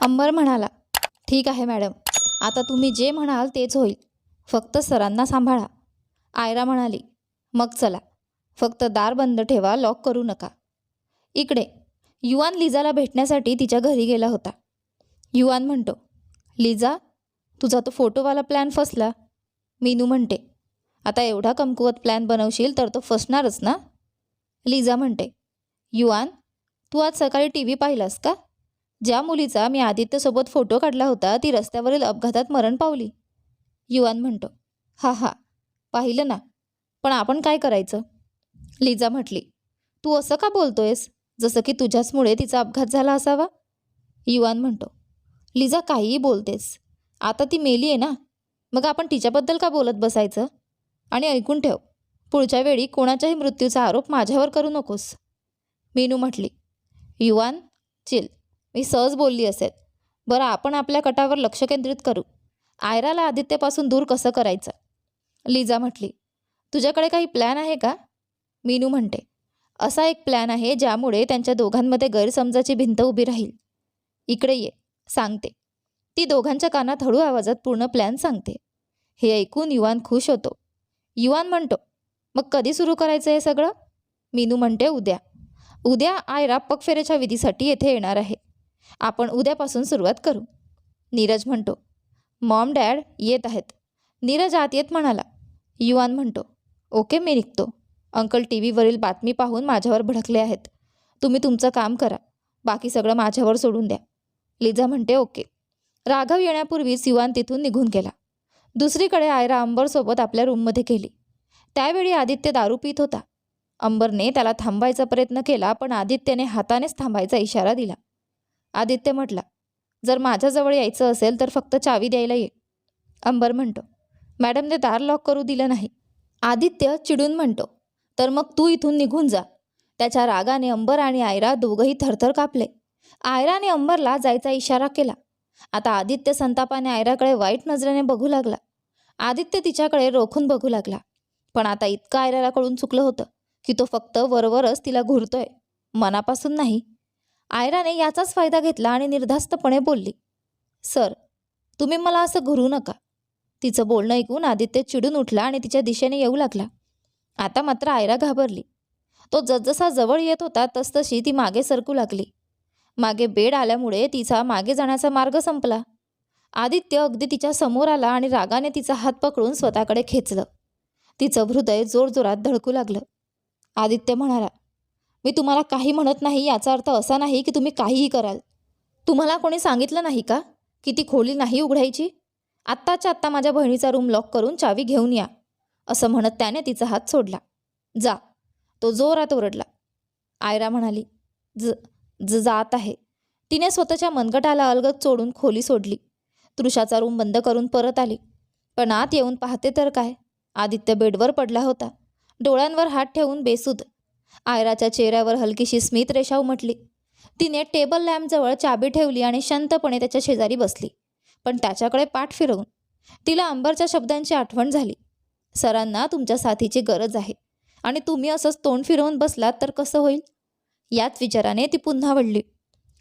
अंबर म्हणाला ठीक आहे मॅडम. आता तुम्ही जे म्हणाल तेच होईल. फक्त सरांना सांभाळा. आयरा म्हणाली मग चला. फक्त दार बंद ठेवा लॉक करू नका. इकडे. युवान लिझाला भेटण्यासाठी तिच्या घरी गेला होता. युवान म्हणतो लिजा तुझा तो फोटोवाला प्लॅन फसला. मीनू म्हणते आता एवढा कमकुवत प्लॅन बनवशील तर तो फसणारच ना? लिझा म्हणते युवान तू आज सकाळी टी व्ही पाहिलास का? ज्या मुलीचा मी आदित्यसोबत फोटो काढला होता ती रस्त्यावरील अपघातात मरण पावली. युवान म्हणतो हा हा पाहिलं ना पण आपण काय करायचं? लिजा म्हटली तू असं का बोलतोयस? जसं की तुझ्याचमुळे तिचा अपघात झाला असावा? युवान म्हणतो लिजा काहीही बोलतेस. आता ती मेली आहे ना मग आपण तिच्याबद्दल का बोलत बसायचं? आणि ऐकून ठेव पुढच्या वेळी कोणाच्याही मृत्यूचा आरोप माझ्यावर करू नकोस. मीनू म्हटली युवान चिल मी सहज बोलली असेल. बरं आपण आपल्या कटावर लक्ष केंद्रित करू. आयराला आदित्यपासून दूर कसं करायचं? लिजा म्हटली तुझ्याकडे काही प्लॅन आहे का? मीनू म्हणते असा एक प्लॅन आहे ज्यामुळे त्यांच्या दोघांमध्ये गैरसमजाची भिंत उभी राहील. इकडे ये सांगते. ती दोघांच्या कानात हळू आवाजात पूर्ण प्लॅन सांगते. हे ऐकून युवान खुश होतो. युवान म्हणतो मग कधी सुरू करायचं हे सगळं? मीनू म्हणते उद्या. उद्या आयरा पगफेरेच्या विधीसाठी येथे येणार आहे. आपण उद्यापासून सुरुवात करू. नीरज म्हणतो मॉम डॅड येत आहेत. नीरज आत येत म्हणाला युवान म्हणतो ओके मी निघतो. अंकल टी व्हीवरील बातमी पाहून माझ्यावर भडकले आहेत. तुम्ही तुमचं काम करा. बाकी सगळं माझ्यावर सोडून द्या. लिझा म्हणते ओके. राघव येण्यापूर्वीच युवान तिथून निघून गेला. दुसरीकडे आयरा अंबरसोबत आपल्या रूममध्ये गेली. त्यावेळी आदित्य दारू पित होता. अंबरने त्याला थांबायचा प्रयत्न केला पण आदित्यने हातानेच थांबायचा इशारा दिला. आदित्य म्हटला जर माझ्याजवळ यायचं असेल तर फक्त चावी द्यायला ये. अंबर म्हणतो मॅडमने दार लॉक करू दिलं नाही. आदित्य चिडून म्हणतो तर मग तू इथून निघून जा. त्याच्या रागाने अंबर आणि आयरा दोघंही थरथर कापले. आयराने अंबरला जायचा इशारा केला. आता आदित्य संतापाने आयराकडे वाईट नजरेने बघू लागला. आदित्य तिच्याकडे रोखून बघू लागला. पण आता इतकं आयराला कळून चुकलं होतं की तो फक्त वरवरच तिला घुरतोय. मनापासून नाही आयराने याचाच फायदा घेतला आणि निर्धास्तपणे बोलली सर तुम्ही मला असं घुरू नका. तिचं बोलणं ऐकून आदित्य चिडून उठला आणि तिच्या दिशेने येऊ लागला. आता मात्र आयरा घाबरली. तो जसजसा जवळ येत होता तसतशी ती मागे सरकू लागली. मागे बेड आल्यामुळे तिचा मागे जाण्याचा मार्ग संपला. आदित्य अगदी तिच्या समोर आला आणि रागाने तिचा हात पकडून स्वतःकडे खेचलं. तिचं हृदय जोरजोरात धडकू लागलं. आदित्य म्हणाला मी तुम्हाला काही म्हणत नाही याचा अर्थ असा नाही की तुम्ही काहीही कराल. तुम्हाला कोणी सांगितलं नाही का की ती खोली नाही उघडायची? आत्ताच्या आत्ता माझ्या बहिणीचा रूम लॉक करून चावी घेऊन या असं म्हणत त्याने तिचा हात सोडला. जा. तो जोरात ओरडला. आयरा म्हणाली ज ज जात आहे. तिने स्वतःच्या मनगटाला अलगद सोडून खोली सोडली. तृषाचा रूम बंद करून परत आली. पण आत येऊन पाहते तर काय? आदित्य बेडवर पडला होता. डोळ्यांवर हात ठेवून बेसूद आयराच्या चेहऱ्यावर हलकीशी स्मित रेषा उमटली. तिने टेबल लॅम्पजवळ चाबी ठेवली आणि शांतपणे त्याच्या शेजारी बसली. पण त्याच्याकडे पाठ फिरवून. तिला अंबरच्या शब्दांची आठवण झाली. सरांना तुमच्या साथीची गरज आहे. आणि तुम्ही असंच तोंड फिरवून बसलात तर कसं होईल? याच विचाराने ती पुन्हा वळली.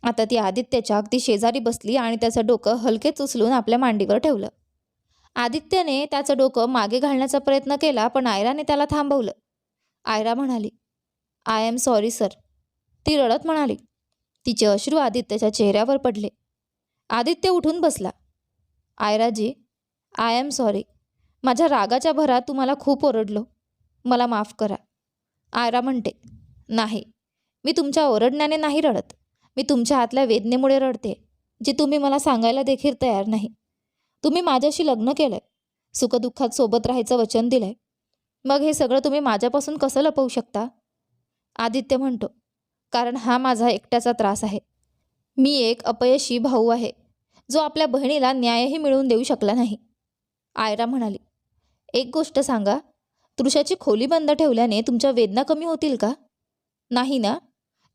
आता ती आदित्यच्या अगदी शेजारी बसली आणि त्याचं डोकं हलकेच उचलून आपल्या मांडीवर ठेवलं. आदित्यने त्याचं डोकं मागे घालण्याचा प्रयत्न केला पण आयराने त्याला थांबवलं. आयरा म्हणाली आय एम सॉरी सर. ती रडत म्हणाली. तिचे अश्रू आदित्यच्या चेहऱ्यावर पडले. आदित्य उठून बसला. आयराजी आय एम सॉरी. माझ्या रागाच्या भरात तुम्हाला खूप ओरडलो. मला माफ करा. आयरा म्हणते नाही. मी तुमच्या ओरडण्याने नाही रडत. मी तुमच्या हातल्या वेदनेमुळे रडते जे तुम्ही मला सांगायला देखील तयार नाही. तुम्ही माझ्याशी लग्न केलंय. सुखदुःखात सोबत राहायचं वचन दिलंय. मग हे सगळं तुम्ही माझ्यापासून कसं लपवू शकता? आदित्य म्हणतो कारण हा माझा एकट्याचा त्रास आहे. मी एक अपयशी भाऊ आहे जो आपल्या बहिणीला न्यायही मिळवून देऊ शकला नाही. आयरा म्हणाली एक गोष्ट सांगा तृषाची खोली बंद ठेवल्याने तुमच्या वेदना कमी होतील का? नाही ना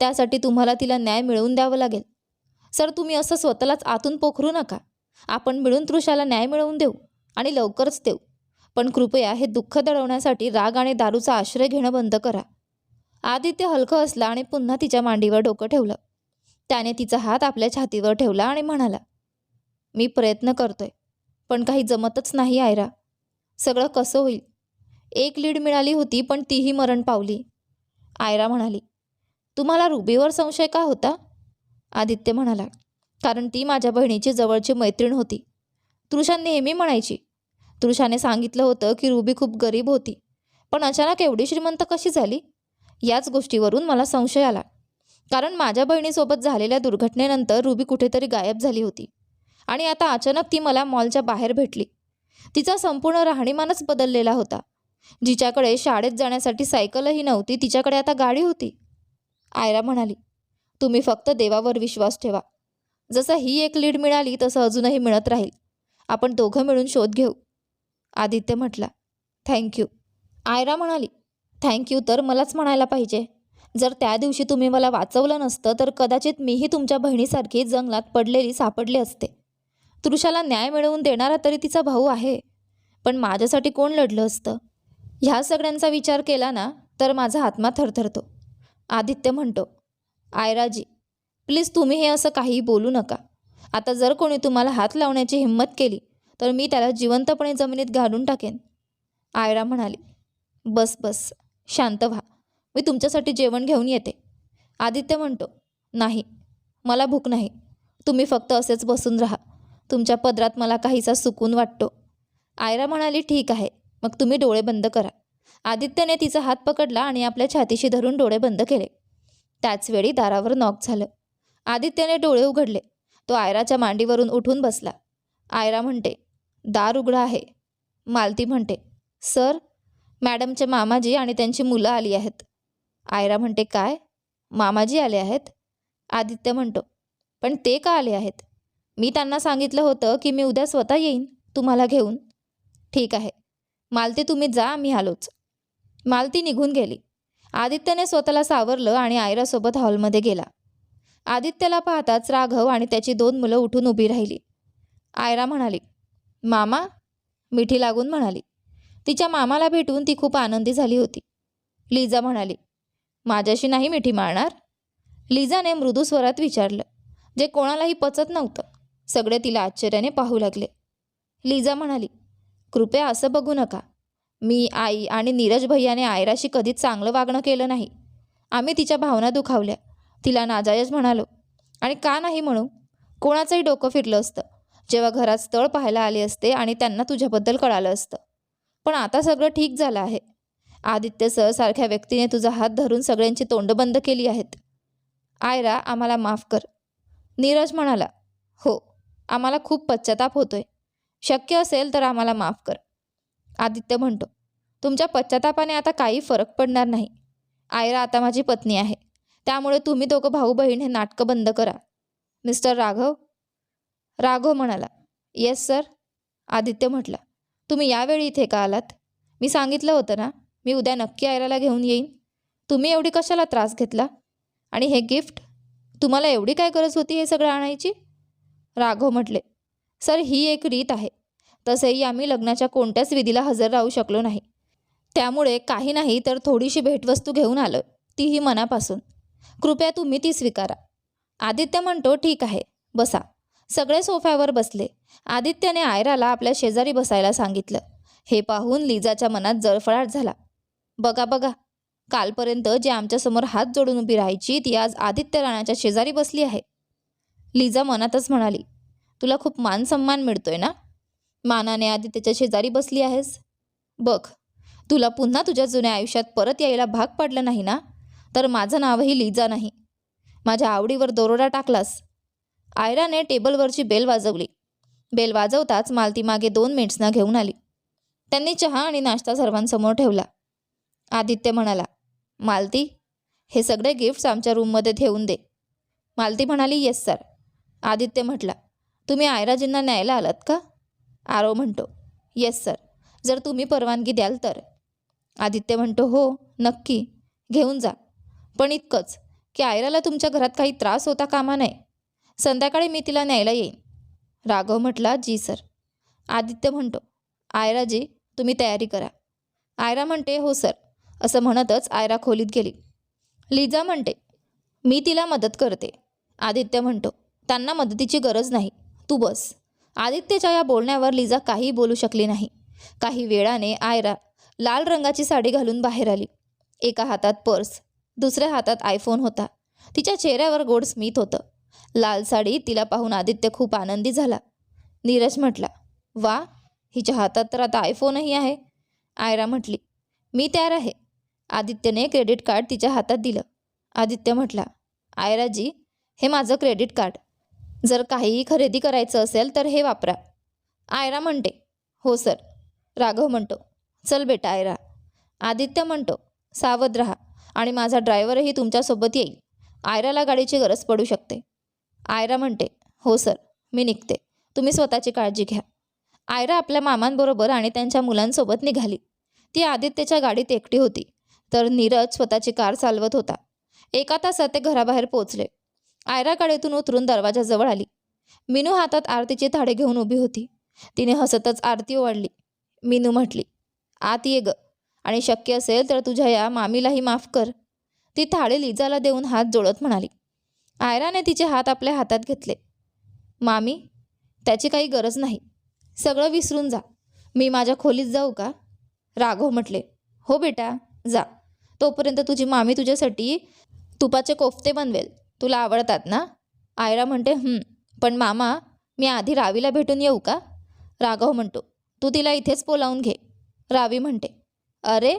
त्यासाठी तुम्हाला तिला न्याय मिळवून द्यावं लागेल. सर तुम्ही असं स्वतःलाच आतून पोखरू नका. आपण मिळून तृषाला न्याय मिळवून देऊ आणि लवकरच देऊ. पण कृपया हे दुःख दडवण्यासाठी राग आणि दारूचा आश्रय घेणं बंद करा. आदित्य हलकं असला आणि पुन्हा तिच्या मांडीवर डोकं ठेवलं. त्याने तिचा हात आपल्या छातीवर ठेवला आणि म्हणाला मी प्रयत्न करतोय पण काही जमतच नाही आयरा. सगळं कसं होईल? एक लीड मिळाली होती पण तीही मरण पावली. आयरा म्हणाली तुम्हाला रुबीवर संशय का होता? आदित्य म्हणाला कारण ती माझ्या बहिणीची जवळची मैत्रीण होती. तृषा नेहमी म्हणायची. तृषाने सांगितलं होतं की रुबी खूप गरीब होती पण अचानक एवढी श्रीमंत कशी झाली? याच गोष्टीवरून मला संशय आला. कारण माझ्या बहिणीसोबत झालेल्या दुर्घटनेनंतर रुबी कुठेतरी गायब झाली होती. आणि आता अचानक ती मला मॉलच्या बाहेर भेटली. तिचा संपूर्ण राहणीमानच बदललेला होता. जिच्याकडे शाळेत जाण्यासाठी सायकलही नव्हती तिच्याकडे आता गाडी होती. आयरा म्हणाली तुम्ही फक्त देवावर विश्वास ठेवा. जसं ही एक लीड मिळाली तसं अजूनही मिळत राहील. आपण दोघं मिळून शोध घेऊ. आदित्य म्हटला थँक्यू. आयरा म्हणाली थँक्यू तर मलाच म्हणायला पाहिजे. जर त्या दिवशी तुम्ही मला वाचवलं नसतं तर कदाचित मीही तुमच्या बहिणीसारखी जंगलात पडलेली सापडली असते. तृषाला न्याय मिळवून देणारा तरी तिचा भाऊ आहे. पण माझ्यासाठी कोण लढलं असतं? ह्या सगळ्यांचा विचार केला ना तर माझा आत्मा थरथरतो. आदित्य म्हणतो आयराजी प्लीज तुम्ही हे असं काहीही बोलू नका. आता जर कोणी तुम्हाला हात लावण्याची हिंमत केली तर मी त्याला जिवंतपणे जमिनीत घालून टाकेन. आयरा म्हणाली बस बस. शांत व्हा. मी तुमच्यासाठी जेवण घेऊन येते. आदित्य म्हणतो नाही मला भूक नाही. तुम्ही फक्त असेच बसून राहा. तुमच्या पदरात मला काहीसा सुकून वाटतो. आयरा म्हणाली ठीक आहे. मग तुम्ही डोळे बंद करा. आदित्यने तिचा हात पकडला आणि आपल्या छातीशी धरून डोळे बंद केले. त्याचवेळी दारावर नॉक झालं. आदित्यने डोळे उघडले. तो आयराच्या मांडीवरून उठून बसला. आयरा म्हणते दार उघडं आहे. मालती म्हणते सर मॅडमचे मामाजी आणि त्यांची मुलं आली आहेत. आयरा म्हणते काय? मामाजी आले आहेत? आदित्य म्हणतो पण ते का आले आहेत? मी त्यांना सांगितलं होतं की मी उद्या स्वतः येईन तुम्हाला घेऊन. ठीक आहे. मालती तुम्ही जा मी आलोच. मालती निघून गेली. आदित्यने स्वतःला सावरलं आणि आयरासोबत हॉलमध्ये गेला. आदित्यला पाहताच राघव आणि त्याची दोन मुलं उठून उभी राहिली. आयरा म्हणाली मामा मिठी लागून म्हणाली तिच्या मामाला भेटून ती खूप आनंदी झाली होती. लिजा म्हणाली माझ्याशी नाही मिठी मारणार. लिजाने मृदू स्वरात विचारलं जे कोणालाही पचत नव्हतं सगळे तिला आश्चर्याने पाहू लागले. लिजा म्हणाली कृपया असं बघू नका. मी आई आणि नीरज भैयाने आयराशी कधीच चांगलं वागणं केलं नाही. आम्ही तिच्या भावना दुखावल्या. तिला नाजायज म्हणालो आणि का नाही म्हणू? कोणाचंही डोकं फिरलं असतं. जेव्हा घरात स्थळ पाहायला आले असते आणि त्यांना तुझ्याबद्दल कळालं असतं. पण आता सगळं ठीक झालं आहे. आदित्य सर सारख्या व्यक्तीने तुझा हात धरून सगळ्यांची तोंड बंद केली आहेत. आयरा आम्हाला माफ कर. नीरज म्हणाला हो आम्हाला खूप पश्चाताप होतोय. शक्य असेल तर आम्हाला माफ कर. आदित्य म्हणतो तुमच्या पश्चातापाने आता काही फरक पडणार नाही. आयरा आता माझी पत्नी आहे. त्यामुळे तुम्ही दोघं भाऊ बहीण हे नाटकं बंद करा. मिस्टर राघव? राघव म्हणाला येस सर. आदित्य म्हटला तुम्ही यावेळी इथे का आलात? मी सांगितलं होतं ना मी उद्या नक्की आयराला घेऊन येईन. तुम्ही एवढी कशाला त्रास घेतला? आणि हे गिफ्ट? तुम्हाला एवढी काय गरज होती हे सगळं आणायची? राघव म्हटले सर ही एक रीत आहे. तसेही आम्ही लग्नाच्या कोणत्याच विधीला हजर राहू शकलो नाही. त्यामुळे काही नाही तर थोडीशी भेटवस्तू घेऊन आलं तीही मनापासून. कृपया तुम्ही ती स्वीकारा. आदित्य म्हणतो ठीक आहे बसा. सगळे सोफ्यावर बसले. आदित्यने आयराला आपल्या शेजारी बसायला सांगितलं. हे पाहून लिजाच्या मनात जळफळाट झाला. बघा बघा कालपर्यंत जे आमच्यासमोर हात जोडून उभी राहायची ती आज आदित्य राणाच्या शेजारी बसली आहे. लिजा मनातच म्हणाली तुला खूप मान सन्मान मिळतोय ना? मानाने आदित्यच्या शेजारी बसली आहेस? बघ तुला पुन्हा तुझ्या जुन्या आयुष्यात परत यायला भाग पडलं नाही ना? तर माझं नावही लिजा नाही. माझ्या आवडीवर दरोडा टाकलास. आयराने टेबलवरची बेल वाजवली. बेल वाजवताच मालती मागे दोन मिनिट्सना घेऊन आली. त्यांनी चहा आणि नाश्ता सर्वांसमोर ठेवला. आदित्य म्हणाला मालती हे सगळे गिफ्ट्स आमच्या रूममध्ये ठेवून दे. मालती म्हणाली येस सर आदित्य म्हटला तुम्ही आयराजींना न्यायला आलात का? आरो म्हणतो येस सर जर तुम्ही परवानगी द्याल तर. आदित्य म्हणतो हो नक्की. घेऊन जा. पण इतकंच की आयराला तुमच्या घरात काही त्रास होता कामा नये. संध्याकाळी मी तिला न्यायला येईन. राघव म्हटला जी सर. आदित्य म्हणतो आयराजी तुम्ही तयारी करा. आयरा म्हणते हो सर. असं म्हणतच आयरा खोलीत गेली. लिजा म्हणते मी तिला मदत करते. आदित्य म्हणतो त्यांना मदतीची गरज नाही. तू बस. आदित्यच्या या बोलण्यावर लिजा काही बोलू शकली नाही. काही वेळाने आयरा लाल रंगाची साडी घालून बाहेर आली. एका हातात पर्स दुसऱ्या हातात आयफोन होता. तिच्या चेहऱ्यावर गोड स्मित होतं. लाल साडी तिला पाहून आदित्य खूप आनंदी झाला. नीरज म्हटला वा हिच्या हातात तर आता आयफोनही आहे. आयरा म्हटली मी तयार आहे. आदित्यने क्रेडिट कार्ड तिच्या हातात दिलं. आदित्य म्हटला आयराजी हे माझं क्रेडिट कार्ड. जर काहीही खरेदी करायचं असेल तर हे वापरा. आयरा म्हणते हो सर. राघव म्हणतो चल बेटा आयरा. आदित्य म्हणतो सावध राहा आणि माझा ड्रायव्हरही तुमच्यासोबत येईल. आयराला गाडीची गरज पडू शकते. आयरा म्हणते हो सर मी निघते. तुम्ही स्वतःची काळजी घ्या. आयरा आपल्या मामांबरोबर आणि त्यांच्या मुलांसोबत निघाली. ती आदित्यच्या गाडीत एकटी होती तर नीरज स्वतःची कार चालवत होता. एका तासात ते घराबाहेर पोचले आयरा गाडीतून उतरून दरवाजाजवळ आली. मिनू हातात आरतीची थाळे घेऊन उभी होती. तिने हसतच आरती ओवाळली. मिनू म्हटली आत ये ग. आणि शक्य असेल तर तुझ्या या मामीलाही माफ कर. ती थाळी लिजाला देऊन हात जोडत म्हणाली. आयराने तिचे हात आपल्या हातात घेतले. मामी त्याची काही गरज नाही. सगळं विसरून जा. मी माझ्या खोलीत जाऊ का? राघव म्हटले. हो बेटा जा. तोपर्यंत तुझी मामी तुझ्यासाठी तुपाचे कोफ्ते बनवेल. तुला आवडतात ना? आयरा म्हणते पण मामा मी आधी रावीला भेटून येऊ का? राघव म्हणतो तू तिला इथेच बोलावून घे. रावी म्हणते अरे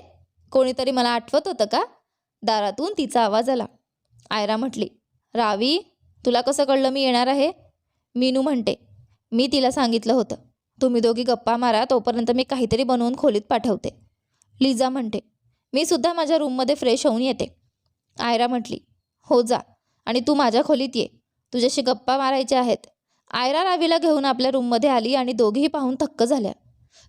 कोणीतरी मला आठवत होतं का? दारातून तिचा आवाज आला. आयरा म्हटली रावी तुला कसं कळलं मी येणार आहे? मीनू म्हणते. मी तिला सांगितलं होतं. तुम्ही दोघी गप्पा मारा तोपर्यंत मी काहीतरी बनवून खोलीत पाठवते. लिझा म्हणते. मी सुद्धा माझ्या रूममध्ये फ्रेश होऊन येते. आयरा म्हटली. हो जा आणि तू माझ्या खोलीत ये. तुझ्याशी गप्पा मारायच्या आहेत. आयरा रावीला घेऊन आपल्या रूममध्ये आली आणि दोघीही पाहून थक्क झाल्या.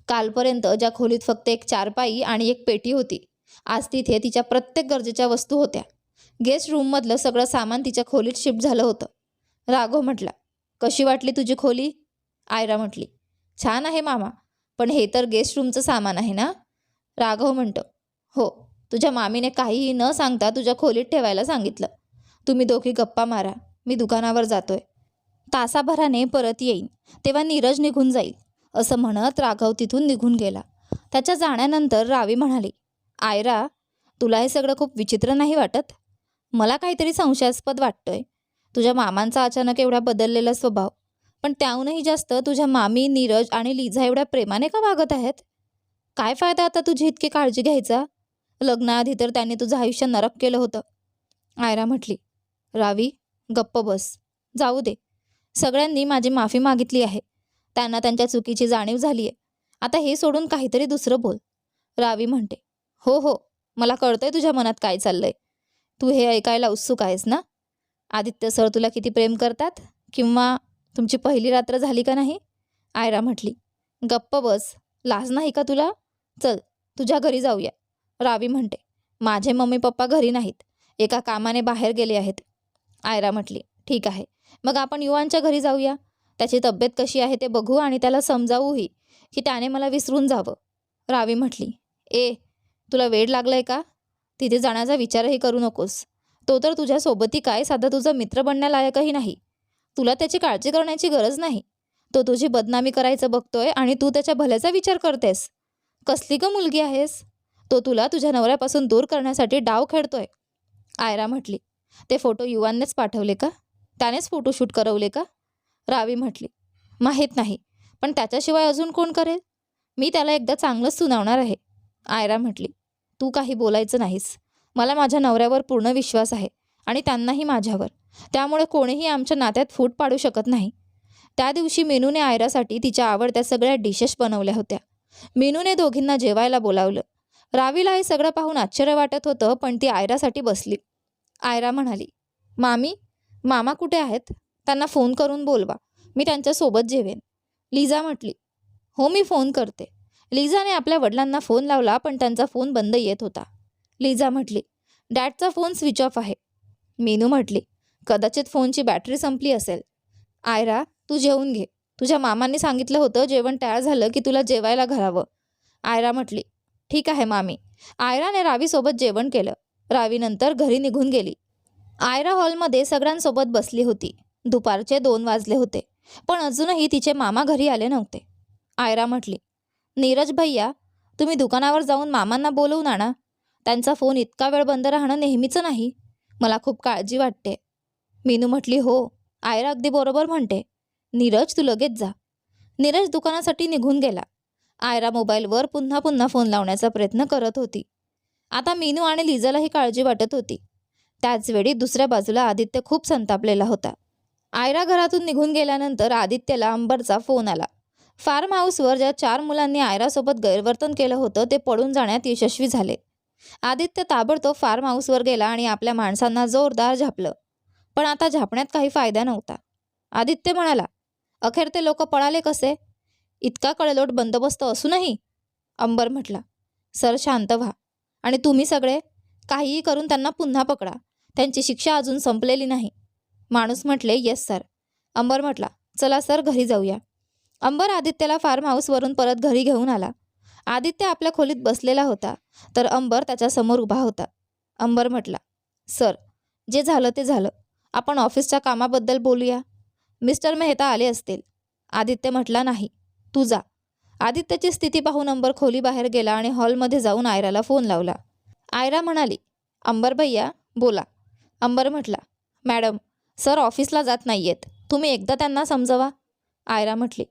कालपर्यंत ज्या खोलीत फक्त एक चारपाई आणि एक पेटी होती आज तिथे तिच्या प्रत्येक गरजेच्या वस्तू होत्या. गेस्ट रूममधलं सगळं सामान तिच्या खोलीत शिफ्ट झालं होतं. राघव म्हटला कशी वाटली तुझी खोली? आयरा म्हटली छान आहे मामा पण हे तर गेस्ट रूमचं सामान आहे ना? राघव म्हणतो हो तुझ्या मामीने काहीही न सांगता तुझ्या खोलीत ठेवायला सांगितलं. तुम्ही दोघी गप्पा मारा मी दुकानावर जातोय. तासाभराने परत येईन तेव्हा नीरज निघून जाईल असं म्हणत राघव तिथून निघून गेला. त्याच्या जाण्यानंतर रावी म्हणाली आयरा तुला हे सगळं खूप विचित्र नाही वाटत? मला काहीतरी संशयास्पद वाटतंय. तुझ्या मामांचा अचानक एवढा बदललेला स्वभाव. पण त्याहूनही जास्त तुझ्या मामी नीरज आणि लिझा एवढ्या प्रेमाने का वागत आहेत? काय फायदा आता तुझी इतकी काळजी घ्यायचा? लग्नाआधी तर त्यांनी तुझं आयुष्य नरक केलं होतं. आयरा म्हटली रावी गप्प बस. जाऊ दे. सगळ्यांनी माझी माफी मागितली आहे. त्यांना त्यांच्या चुकीची जाणीव झाली आहे आता हे सोडून काहीतरी दुसरं बोल. रावी म्हणते हो हो. मला कळतंय तुझ्या मनात काय चाललंय. तू हे ऐकायला उत्सुक आहेस ना? आदित्य सर तुला किती प्रेम करतात? किंवा तुमची पहिली रात्र झाली का नाही? आयरा म्हटली गप्प बस. लाज नाही का तुला? चल तुझ्या घरी जाऊया. रावी म्हणते माझे मम्मी पप्पा घरी नाहीत. एका कामाने बाहेर गेले आहेत. आयरा म्हटली ठीक आहे. मग आपण युवांच्या घरी जाऊया. त्याची तब्येत कशी आहे ते बघू आणि त्याला समजावूही की त्याने मला विसरून जावं. रावी म्हटली ए तुला वेळ लागलाय का? तिथे जाण्याचा विचारही करू नकोस. तो तर तुझ्यासोबती काय साधा तुझा मित्र बनण्यालायकही नाही. तुला त्याची काळजी करण्याची गरज नाही. तो तुझी बदनामी करायचं बघतोय आणि तू त्याच्या भल्याचा विचार करतेस. कसली ग मुलगी आहेस? तो तुला तुझ्या नवऱ्यापासून दूर करण्यासाठी डाव खेळतोय. आयरा म्हटली. ते फोटो युवांनीच पाठवले का? त्यानेच फोटोशूट करवले का? रावी म्हटली. माहीत नाही. पण त्याच्याशिवाय अजून कोण करेल? मी त्याला एकदा चांगलंच सुनावणार आहे. आयरा म्हटली. तू काही बोलायचं नाहीस. मला माझ्या नवऱ्यावर पूर्ण विश्वास आहे आणि त्यांनाही माझ्यावर. त्यामुळे कोणीही आमच्या नात्यात फूट पाडू शकत नाही. त्या दिवशी मेनूने आयरासाठी तिच्या आवडत्या सगळ्या डिशेस बनवल्या होत्या. मेनूने दोघींना जेवायला बोलावलं. रावीला हे सगळं पाहून आश्चर्य वाटत होतं पण ती आयरासाठी बसली. आयरा म्हणाली मामी मामा कुठे आहेत? त्यांना फोन करून बोलवा. मी त्यांच्यासोबत जेवेन. लिझा म्हटली हो मी फोन करते. लिझाने आपल्या वडिलांना फोन लावला पण त्यांचा फोन बंद येत होता. लिझा म्हटली डॅडचा फोन स्विच ऑफ आहे. मेनू म्हटली कदाचित फोनची बॅटरी संपली असेल. आयरा तू जेवून घे. तुझ्या मामांनी सांगितलं होतं जेवण तयार झालं की तुला जेवायला घालावं. आयरा म्हटली ठीक आहे मामी. आयराने रावीसोबत जेवण केलं. रावीनंतर घरी निघून गेली. आयरा हॉलमध्ये सगळ्यांसोबत बसली होती. दुपारचे दोन वाजले होते पण अजूनही तिचे मामा घरी आले नव्हते. आयरा म्हटली नीरज भैया तुम्ही दुकानावर जाऊन मामांना बोलवून आणा. त्यांचा फोन इतका वेळ बंद राहणं नेहमीचं नाही. मला खूप काळजी वाटते. मीनू म्हटली हो आयरा अगदी बरोबर म्हणते. नीरज तू लगेच जा. नीरज दुकानासाठी निघून गेला. आयरा मोबाईलवर पुन्हा पुन्हा फोन लावण्याचा प्रयत्न करत होती. आता मीनू आणि लिजालाही काळजी वाटत होती. त्याचवेळी दुसऱ्या बाजूला आदित्य खूप संतापलेला होता. आयरा घरातून निघून गेल्यानंतर आदित्यला अंबरचा फोन आला. फार्म हाऊसवर ज्या चार मुलांनी आयरासोबत गैरवर्तन केलं होतं ते पळून जाण्यात यशस्वी झाले. आदित्य ताबडतोब फार्म हाऊसवर गेला आणि आपल्या माणसांना जोरदार झापलं. पण आता झापण्यात काही फायदा नव्हता. आदित्य म्हणाला अखेर ते लोक पळाले कसे? इतका कळलोट बंदोबस्त असूनही? अंबर म्हटला सर शांत व्हा. आणि तुम्ही सगळे काहीही करून त्यांना पुन्हा पकडा. त्यांची शिक्षा अजून संपलेली नाही. माणूस म्हटले येस सर. अंबर म्हटला चला सर घरी जाऊया. अंबर आदित्यला फार्म हाऊसवरून परत घरी घेऊन आला. आदित्य आपल्या खोलीत बसलेला होता तर अंबर त्याच्यासमोर उभा होता. अंबर म्हटला सर जे झालं ते झालं. आपण ऑफिसच्या कामाबद्दल बोलूया. मिस्टर मेहता आले असतील. आदित्य म्हटला नाही तू जा. आदित्यची स्थिती पाहून अंबर खोलीबाहेर गेला आणि हॉलमध्ये जाऊन आयराला फोन लावला. आयरा म्हणाली अंबर भैया बोला. अंबर म्हटला मॅडम सर ऑफिसला जात नाही आहेत तुम्ही एकदा त्यांना समजवा. आयरा म्हटली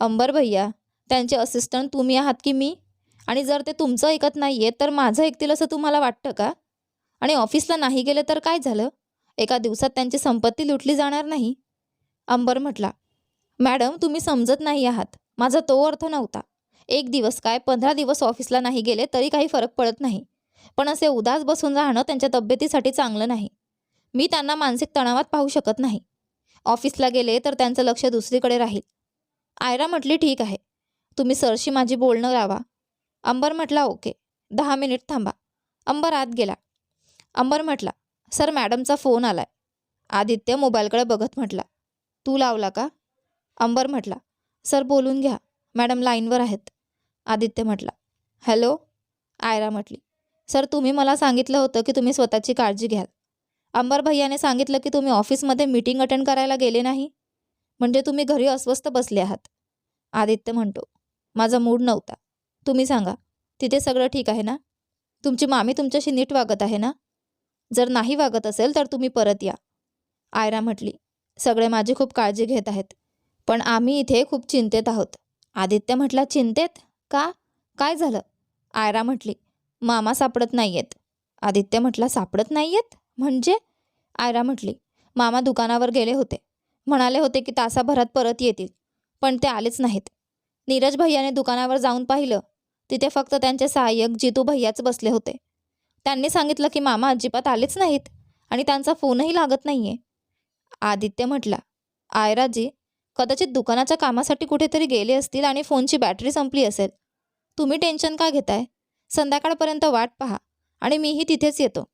अंबर भैया त्यांचे असिस्टंट तुम्ही आहात की मी? आणि जर ते तुमचं ऐकत नाही आहे तर माझं ऐकतील असं तुम्हाला वाटतं का? आणि ऑफिसला नाही गेले तर काय झालं? एका दिवसात त्यांची संपत्ती लुटली जाणार नाही? अंबर म्हटला मॅडम तुम्ही समजत नाही आहात. माझा तो अर्थ नव्हता. एक दिवस काय पंधरा दिवस ऑफिसला नाही गेले तरी काही फरक पडत नाही. पण असे उदास बसून राहणं त्यांच्या तब्येतीसाठी चांगलं नाही. मी त्यांना मानसिक तणावात पाहू शकत नाही. ऑफिसला गेले तर त्यांचं लक्ष दुसरीकडे राहील. आयरा म्हटली ठीक आहे. तुम्ही सरशी माझी बोलणं लावा. अंबर म्हटला ओके. दहा मिनिट थांबा. अंबर आत गेला. अंबर म्हटला सर मॅडमचा फोन आलाय. आदित्य मोबाईलकडे बघत म्हटला तू लावला का? अंबर म्हटला सर बोलून घ्या. मॅडम लाईनवर आहेत. आदित्य म्हटला हॅलो? आयरा म्हटली सर तुम्ही मला सांगितलं होतं की तुम्ही स्वतःची काळजी घ्याल. अंबर भैयाने सांगितलं की तुम्ही ऑफिसमध्ये मीटिंग अटेंड करायला गेले नाही? म्हणजे तुम्ही घरी अस्वस्थ बसले आहात. आदित्य म्हणतो माझा मूड नव्हता. तुम्ही सांगा तिथे सगळं ठीक आहे ना? तुमची मामी तुमच्याशी नीट वागत आहे ना? जर नाही वागत असेल तर तुम्ही परत या. आयरा म्हटली सगळे माझी खूप काळजी घेत आहेत पण आम्ही इथे खूप चिंतेत आहोत. आदित्य म्हटला चिंतेत? का? काय झालं? आयरा म्हटली मामा सापडत नाही आहेत आदित्य म्हटला सापडत नाही आहेत म्हणजे? आयरा म्हटली मामा दुकानावर गेले होते. म्हणाले होते की तासाभरात परत येतील पण ते आलेच नाहीत. नीरज भैयाने दुकानावर जाऊन पाहिलं. तिथे फक्त त्यांचे सहाय्यक जितू भैयाच बसले होते. त्यांनी सांगितलं की मामा अजिबात आलेच नाहीत आणि त्यांचा फोनही लागत नाहीये. आदित्य म्हटला आयराजी कदाचित दुकानाच्या कामासाठी कुठेतरी गेले असतील आणि फोनची बॅटरी संपली असेल. तुम्ही टेन्शन का घेताय? संध्याकाळपर्यंत वाट पहा आणि मीही तिथेच येतो.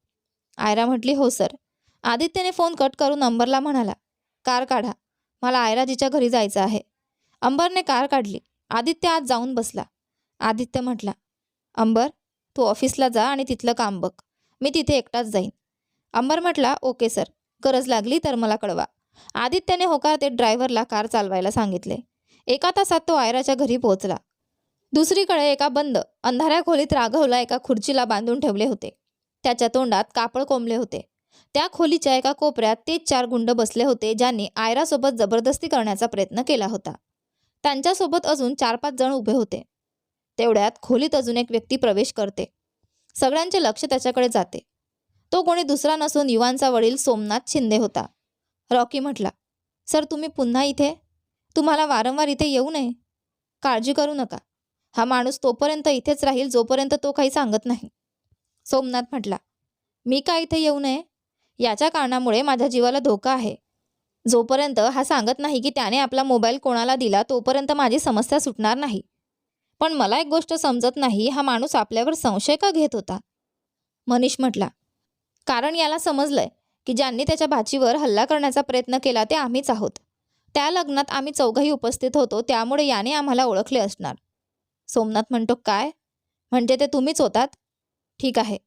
आयरा म्हटली हो सर. आदित्यने फोन कट करून नंबरला म्हणाला कार काढा. मला आयराजीच्या घरी जायचं आहे. अंबरने कार काढली. आदित्य आज जाऊन बसला. आदित्य म्हटला अंबर तू ऑफिसला जा आणि तिथलं काम बघ. मी तिथे एकटाच जाईन. अंबर म्हटला ओके सर. गरज लागली तर मला कळवा. आदित्यने होकार ते ड्रायव्हरला कार चालवायला सांगितले. एका तासात तो आयराच्या घरी पोहोचला. दुसरीकडे एका बंद अंधाऱ्या खोलीत राघवला एका खुर्चीला बांधून ठेवले होते. त्याच्या तोंडात कापड कोंबले होते. त्या खोलीच्या एका कोपऱ्यात तेच चार गुंड बसले होते ज्यांनी आयरासोबत जबरदस्ती करण्याचा प्रयत्न केला होता. त्यांच्यासोबत अजून चार पाच जण उभे होते. तेवढ्यात खोलीत अजून एक व्यक्ती प्रवेश करते. सगळ्यांचे लक्ष त्याच्याकडे जाते. तो कोणी दुसरा नसून युवांचा वडील सोमनाथ शिंदे होता. रॉकी म्हटला सर तुम्ही पुन्हा इथे? तुम्हाला वारंवार इथे येऊ नये? काळजी करू नका. हा माणूस तोपर्यंत इथेच राहील जोपर्यंत तो काही सांगत नाही. सोमनाथ म्हटला मी का इथे येऊ नये? याच्या कारणामुळे माझ्या जीवाला धोका आहे. जोपर्यंत हा सांगत नाही की त्याने आपला मोबाईल कोणाला दिला तोपर्यंत माझी समस्या सुटणार नाही. पण मला एक गोष्ट समजत नाही हा माणूस आपल्यावर संशय का घेत होता? मनीष म्हटला कारण याला समजलंय की ज्यांनी त्याच्या भाचीवर हल्ला करण्याचा प्रयत्न केला ते आम्हीच आहोत. त्या लग्नात आम्ही चौघही उपस्थित होतो त्यामुळे याने आम्हाला ओळखले असणार. सोमनाथ म्हणतो काय? म्हणजे ते तुम्हीच होतात? ठीक आहे.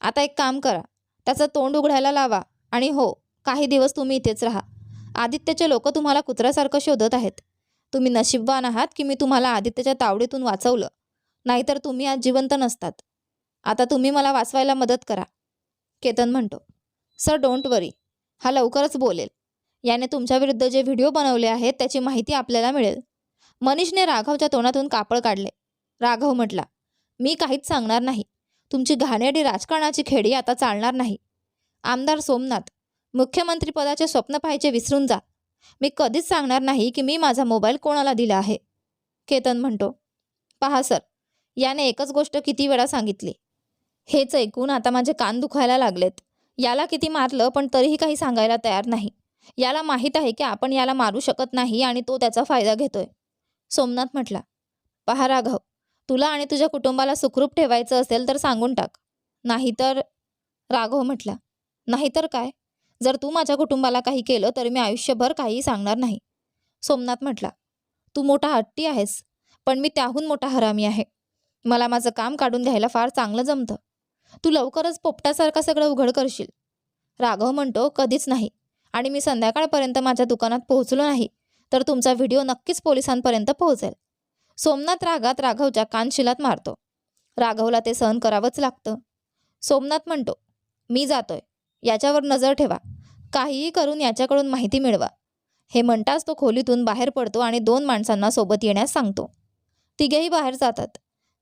आता एक काम करा. त्याचं तोंड उघडायला लावा. आणि हो काही दिवस तुम्ही इथेच राहा. आदित्यचे लोक तुम्हाला कुत्र्यासारखं शोधत आहेत. तुम्ही नशीबवान आहात की मी तुम्हाला आदित्यच्या तावडीतून वाचवलं. नाहीतर तुम्ही आज जिवंत नसतात. आता तुम्ही मला वाचवायला मदत करा. केतन म्हणतो सर डोंट वरी. हा लवकरच बोलेल. याने तुमच्याविरुद्ध जे व्हिडिओ बनवले आहेत त्याची माहिती आपल्याला मिळेल. मनीषने राघवच्या तोंडातून कापड काढले. राघव म्हटला मी काहीच सांगणार नाही. तुमची घाणेरडी राजकारणाची खेडी आता चालणार नाही. आमदार सोमनाथ मुख्यमंत्रीपदाचे स्वप्न पाहायचे विसरून जा. मी कधीच सांगणार नाही की मी माझा मोबाईल कोणाला दिला आहे. केतन म्हणतो पहा सर याने एकच गोष्ट किती वेळा सांगितली. हेच ऐकून आता माझे कान दुखायला लागलेत. याला किती मारलं पण तरीही काही सांगायला तयार नाही. याला माहीत आहे की आपण याला मारू शकत नाही आणि तो त्याचा फायदा घेतोय. सोमनाथ म्हटला पहा राघव तुला आणि तुझ्या कुटुंबाला सुखरूप ठेवायचं असेल तर सांगून टाक. नाहीतर राघव हो म्हटला. नाहीतर काय? जर तू माझ्या कुटुंबाला काही केलं तर मी आयुष्यभर काही सांगणार नाही. सोमनाथ म्हटला तू मोठा हट्टी आहेस पण मी त्याहून मोठा हरामी आहे. मला माझं काम काढून घ्यायला फार चांगलं जमतं. तू लवकरच पोपटासारखं सगळं उघड करशील. राघव म्हणतो कधीच नाही. आणि मी संध्याकाळपर्यंत माझ्या दुकानात पोहोचलो नाही तर तुमचा व्हिडिओ नक्कीच पोलिसांपर्यंत पोहोचेल. सोमनाथ रागात राघवच्या कानशिलात मारतो. राघवला ते सहन करावंच लागतं. सोमनाथ म्हणतो मी जातोय. याच्यावर नजर ठेवा. काहीही करून याच्याकडून माहिती मिळवा. हे म्हणताच तो खोलीतून बाहेर पडतो आणि दोन माणसांना सोबत येण्यास सांगतो. तिघेही बाहेर जातात.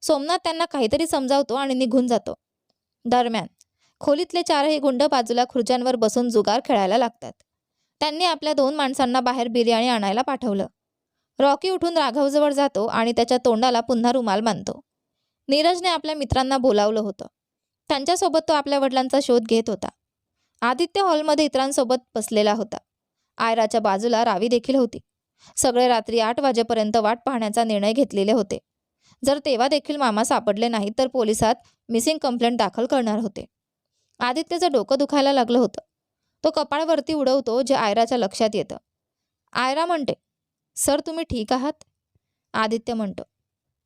सोमनाथ त्यांना काहीतरी समजावतो आणि निघून जातो. दरम्यान खोलीतले चारही गुंड बाजूला खुर्च्यांवर बसून जुगार खेळायला लागतात. त्यांनी आपल्या दोन माणसांना बाहेर बिर्याणी आणायला पाठवलं. रॉकी उठून राघवजवळ जातो आणि त्याच्या तोंडाला पुन्हा रुमाल बांधतो. नीरजने आपल्या मित्रांना बोलावलं होतं. त्यांच्यासोबत तो आपल्या वडिलांचा शोध घेत होता. आदित्य हॉलमध्ये इतरांसोबत बसलेला होता. आयराच्या बाजूला रावी देखील होती. सगळे रात्री आठ वाजेपर्यंत वाट पाहण्याचा निर्णय घेतलेले होते. जर तेव्हा देखील मामा सापडले नाहीत तर पोलिसात मिसिंग कंप्लेंट दाखल करणार होते. आदित्यचं डोकं दुखायला लागलं होतं. तो कपाळवरती उडवतो जे आयराच्या लक्षात येतं. आयरा म्हणते सर तुम्ही ठीक आहात? आदित्य म्हणतो.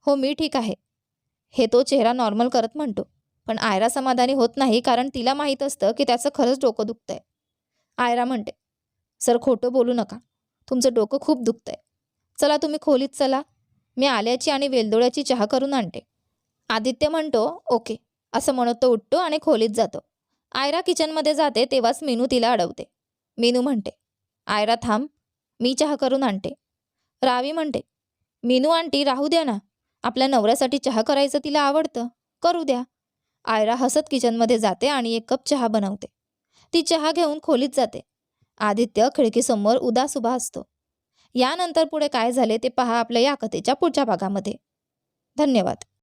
हो मी ठीक आहे. हे तो चेहरा नॉर्मल करत म्हणतो. पण आयरा समाधानी होत नाही कारण तिला माहीत असतं की त्याचं खरंच डोकं दुखतंय. आयरा म्हणते सर खोटं बोलू नका. तुमचं डोकं खूप दुखतंय. चला तुम्ही खोलीत चला. मी आल्याची आणि वेलदोळ्याची चहा करून आणते. आदित्य म्हणतो ओके. असं म्हणत तो उठतो आणि खोलीत जातो. आयरा किचनमध्ये जाते तेव्हाच मीनू तिला अडवते. मीनू म्हणते आयरा थांब. मी चहा करून आणते. रावी म्हणते मीनू आंटी राहू द्या ना. आपल्या नवऱ्यासाठी चहा करायचं तिला आवडतं. करू द्या. आयरा हसत किचनमध्ये जाते आणि एक कप चहा बनवते. ती चहा घेऊन खोलीत जाते. आदित्य खिडकीसमोर उदास उभा असतो. यानंतर पुढे काय झाले ते पहा आपल्या या कथेच्या पुढच्या भागामध्ये. धन्यवाद.